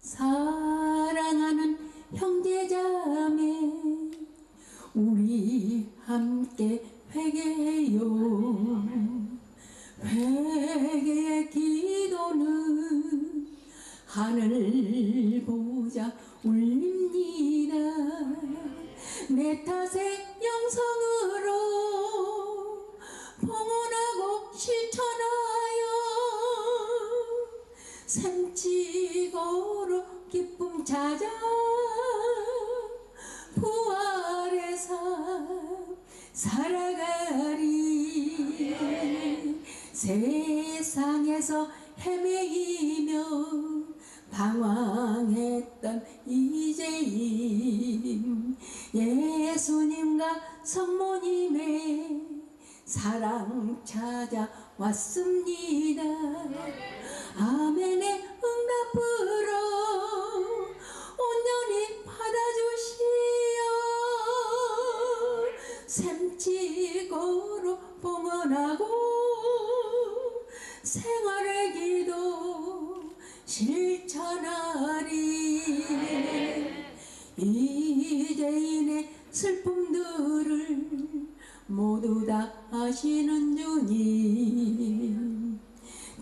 사랑하는 형제자매 우리 함께 회개해요. 회개의 기도는 하늘 보자 울립니다. 내 탓의 산치고로 기쁨 찾아 부활의 삶 살아가리. 세상에서 헤매이며 방황했던 이제임 예수님과 성모님의 사랑 찾아왔습니다 아멘의 응답으로 온전히 받아주시어. 샘치고로 봉헌하고 생활의 기도 실천하리. 이제인의 슬픔들을 모두 다 아시는 주님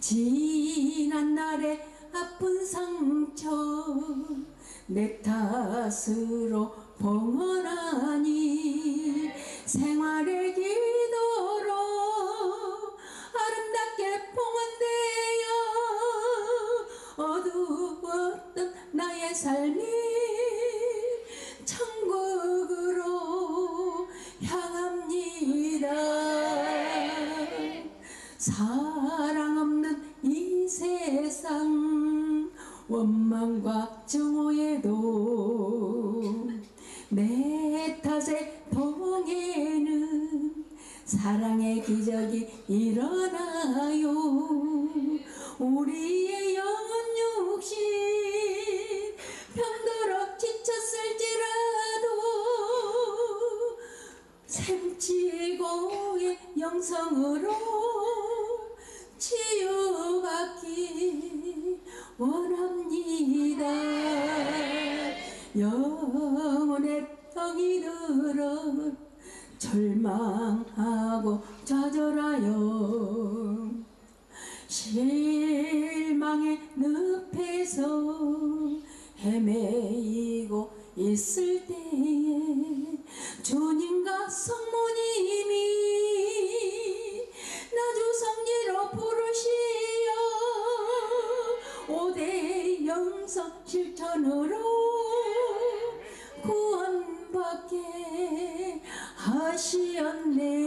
지난 날의 아픈 상처 내 탓으로 봉헌하니 생활의 기도로 아름답게 봉헌되어 어두웠던 나의 삶이 천국으로 향합니다. 사랑 없는 이 세상 원망과 증오에도 내 탓에 동에는 사랑의 기적이 일어나요. 우리의 영혼 육신 병들어 지쳤을지라도 샘치고의 영성으로 치유 영혼의 병이 들어 절망하고 좌절하여 실망의 늪에서 헤매이고 있을 때에 주님과 성모님이 나주 성리로 부르시어 오대 영성 실천으로 구원받게 하시었네.